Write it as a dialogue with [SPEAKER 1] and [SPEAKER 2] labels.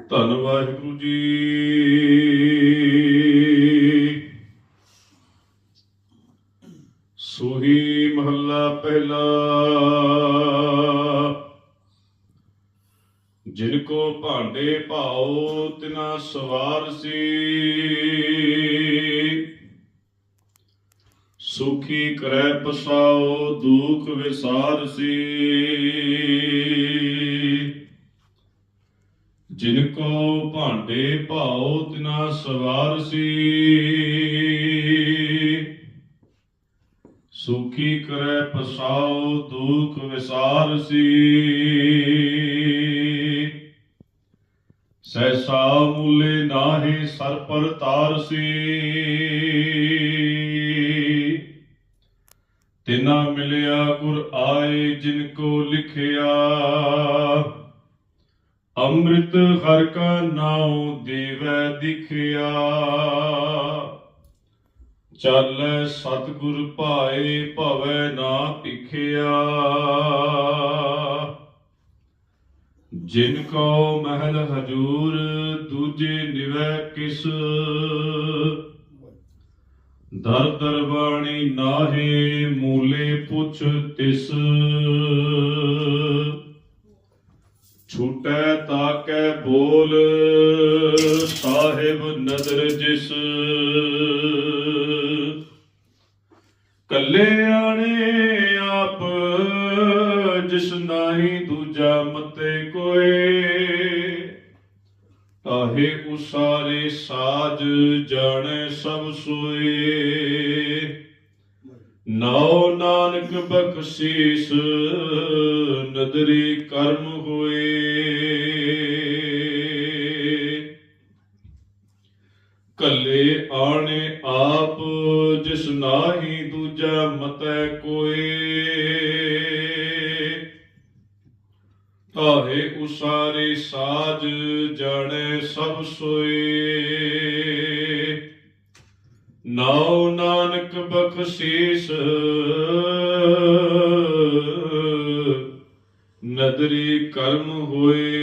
[SPEAKER 1] ਧੰਨ ਵਾਹਿਗੁਰੂ ਜੀ। ਸੋਹੀ ਮਹੱਲਾ ਪਹਿਲਾ। ਜਿਨ ਕੋ ਭਾਂਡੇ ਭਾਉ, ਤਿਨਾ ਸਵਾਰ ਸੀ। ਸੁਖੀ ਕਰੈ ਪਸਾਉ, ਦੁਖ ਵਿਸਾਰ ਸੀ। ਜਿਨ ਕੋ ਭਾਂਡੇ ਭਾਉ ਤਿਨਾ ਸਵਾਰ ਸੀ। ਸੁਖੀ ਕਰੈ ਪਸਾਉ, ਦੁਖ ਵਿਸਾਰ ਸੀ। ਸੈਸਾ ਮੂਲੇ ਨਾਹੀ ਸਰ ਪਰ ਤਾਰ ਸੀ। ਤਿਨਾ ਮਿਲਿਆ ਗੁਰ ਆਏ ਜਿਨ ਕੋ ਲਿਖਿਆ। ਅੰਮ੍ਰਿਤ ਹਰ ਕਾ ਨਾਉ ਦੇਵੈ ਦਿਖਿਆ। ਚੱਲ ਸਤਿਗੁਰ ਭਾਏ ਭਵੈ ਨਾ ਭਿਖਿਆ। ਜਿਨ ਕੋ ਮਹਿਲ ਹਜੂਰ, ਦੂਜੇ ਨਿਵੈ ਕਿਸ। ਦਰ ਦਰ ਬਾਣੀ ਨਾਹੇ ਮੂਲੇ ਪੁੱਛ ਤਿਸ। ਛੂਟੈ ਤਾਕੈ ਬੋਲ, ਸਾਹਿਬ ਨਦਰ ਜਿਸ। ਕੱਲੇ ਆਣੇ ਆਪ, ਜਿਸ ਨਾਹੀ ਦੂਜਾ ਮਤੇ ਕੋਏ। ਤਾਹੇ ਉਸਾਰੇ ਸਾਜ ਜਾਣੇ ਸਭ ਸੋਏ। ਨਾਉ ਨਾਨਕ ਬਖਸ਼ੀਸ, ਨਦਰੀ ਕਰਮ ਹੋਏ। ਕੱਲੇ ਆਣੇ ਆਪ, ਜਿਸ ਨਾਹੀ ਦੂਜਾ ਮਤੈ ਕੋਏ। ਤਾਹੇ ਉਸਾਰੇ ਸਾਜ, ਜਾਣੇ ਸਭ ਸੋਏ। ਨਾਉ ਨਾਨਕ ਬਖਸ਼ੀਸ, ਨਦਰੀ ਕਰਮ ਹੋਏ।